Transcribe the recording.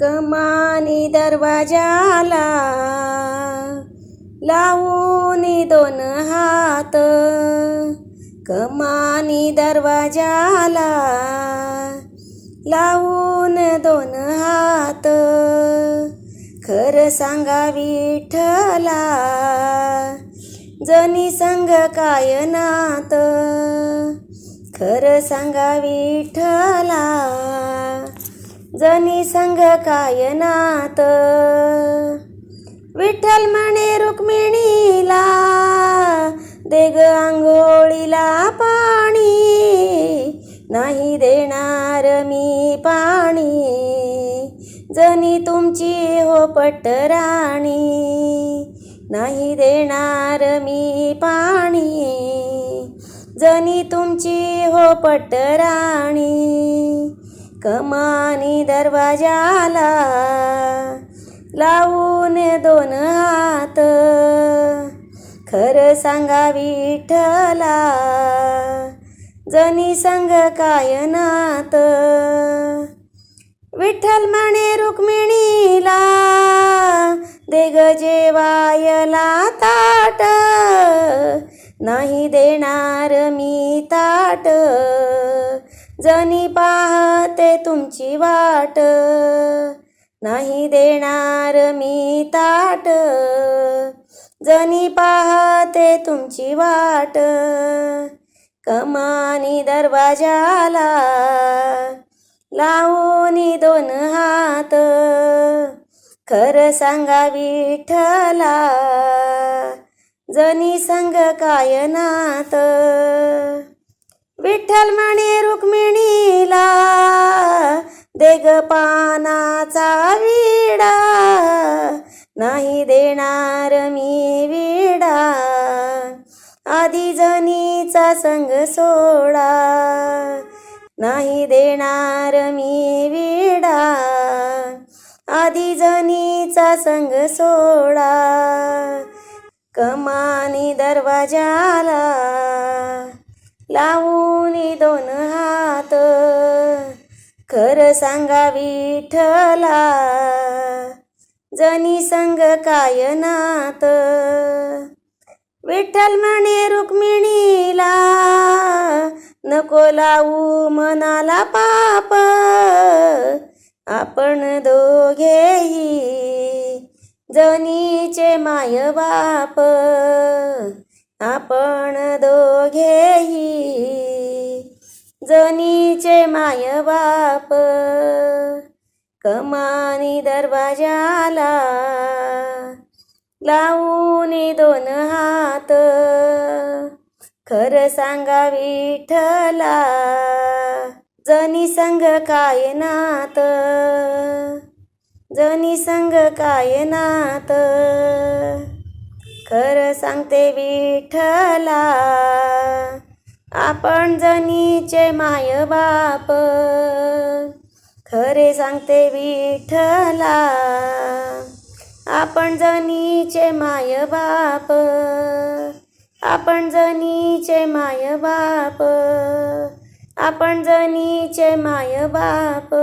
कमानी दरवाजाला लावून दोन हात. कमानी दरवाजाला लावून दोन हात. खर सांगा विठला जनी संग काय नात? खर सांगा विठला जनी संग काय नात? विठ्ठल म्हणे रुक्मिणीला दे आंघोळीला पाणी. नाही देणार मी पाणी. जनी तुमची हो पटराणी नाही देणार मी पाणी. जनी तुमची हो पटराणी कमानी दरवाजाला लावून दोन हात. खरं सांगा विठला जनी संग काय नात? विठ्ठल म्हणे रुक्मिणीला दे ग जेवायला ताट. नाही देणार मी ताट. जनी पाहते तुमची वाट. नाही देणार मी ताट. जनी पाहते तुमची वाट. कमानी दरवाजाला लावून दोन हात. खरं सांगा विठला जनी संग काय नात? विठ्ठल म्हणे रुक्मिणीला देग पानाचा विडा. नाही देणार मी विडा. आधी जनीचा संग सोडा. नाही देणार मी विडा. आधी जनीचा संग सोडा. कमानी दरवाजाला लावून दोन हात. खरं सांगा विठ्ठला जनी संग काय नात? विठ्ठल म्हणे रुक्मिणीला नको लावू मनाला पाप. आपण दोघेही जनीचे माय बाप. आपण दोघेही जनीचे माय बाप. कमानी दरवाजाला लावून दोन हात. खरं सांगा विठला जनी संग काय नात? जनी संग काय नात? खरं सांगते विठ्ठला आपण जनीचे माय बाप. खरे सांगते विठ्ठला आपण जनीचे माय बाप. आपण जनीचे माय बाप. आपण जनीचे माय बाप.